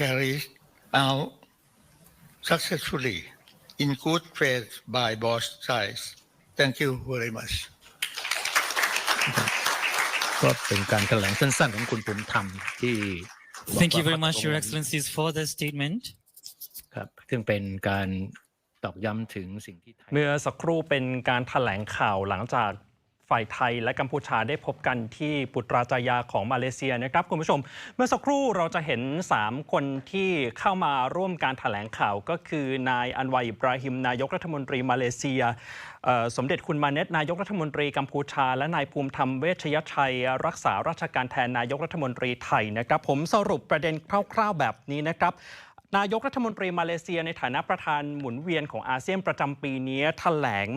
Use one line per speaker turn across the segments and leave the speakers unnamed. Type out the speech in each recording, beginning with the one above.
carried out successfully in good faith by both sides. Thank you very much.
ก็เป็นการแถลงสั้นๆของคุณภูมิธรรมที่บอก
Thank you
ว่า
very much, Your
ข้อตกลง
Excellencies, for the statement.
ครับซึ่งเป็นการตอกย้ำถึงสิ่งที่ไทย
เมื่อสักครู่เป็นการถแถลงข่าวหลังจาก ฝ่ายไทยและกัมพูชาได้พบกันที่ปุตราจายาของมาเลเซียนะครับคุณผู้ชม เมื่อสักครู่เราจะเห็น 3 คนที่เข้ามาร่วมการถแถลงข่าวก็คือนายอันวัยบราฮิมนายกรัฐมนตรีมาเลเซีย สมเด็จคุณมาเนตนายกรัฐมนตรีกัมพูชา และนายภูมิธรรมเวชยชัย รักษาราชการแทนนายกรัฐมนตรีไทยนะครับ ผมสรุปประเด็นคร่าวๆแบบนี้นะครับ นายกรัฐมนตรีมาเลเซียในฐานะประธานหมุนเวียนของอาเซียนประจำปีนี้แถลง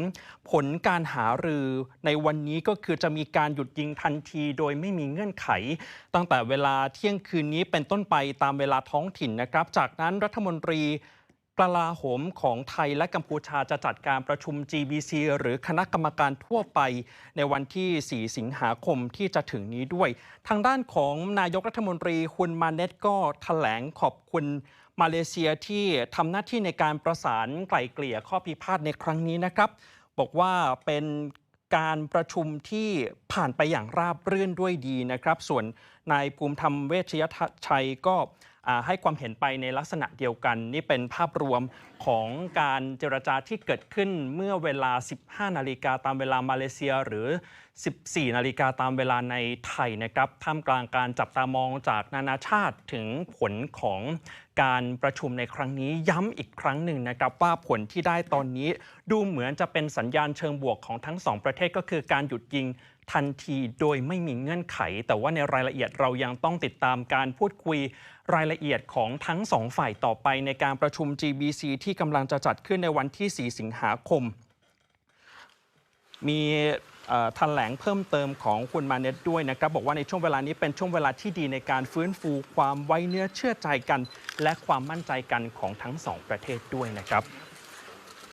ผลการหารือในวันนี้ก็คือจะมีการหยุดยิงทันทีโดยไม่มีเงื่อนไข ตั้งแต่เวลาเที่ยงคืนนี้เป็นต้นไปตามเวลาท้องถิ่นนะครับ จากนั้นรัฐมนตรี กลาโหมของไทยและกัมพูชาจะจัดการประชุม GBC หรือคณะกรรมการทั่วไป ในวันที่ 4 สิงหาคมที่จะถึงนี้ด้วย ทางด้านของนายกรัฐมนตรีฮุนมาเนตก็แถลงขอบคุณมาเลเซียที่ทำหน้าที่ในการประสานไกล่เกลี่ยข้อพิพาทในครั้งนี้นะครับ บอกว่าเป็นการประชุมที่ผ่านไปอย่างราบรื่นด้วยดีนะครับ ส่วนนายภูมิธรรมเวชยชัยก็ ให้ความเห็นไปในลักษณะเดียวกัน นี่เป็นภาพรวมของการเจรจาที่เกิดขึ้นเมื่อเวลา 15 นาฬิกาตามเวลามาเลเซียหรือ 14 นาฬิกาตามเวลาในไทยนะครับท่ามกลางการจับตามองจากนานาชาติถึงผลของการประชุมในครั้งนี้ย้ำอีกครั้งหนึ่งนะครับว่าผลที่ได้ตอนนี้ดูเหมือนจะเป็นสัญญาณเชิงบวกของทั้งสองประเทศก็คือการหยุดยิง ทันทีโดยไม่มีเงื่อนไข แต่ว่าในรายละเอียดเรายังต้องติดตามการพูดคุยรายละเอียดของทั้งสองฝ่ายต่อไปในการประชุม GBC ที่กำลังจะจัดขึ้นในวันที่ 4 สิงหาคม มีแถลงเพิ่มเติมของคุณมาเน็ตด้วยนะครับ บอกว่าในช่วงเวลานี้เป็นช่วงเวลาที่ดีในการฟื้นฟูความไว้เนื้อเชื่อใจกัน และความมั่นใจกันของทั้งสองประเทศด้วยนะครับ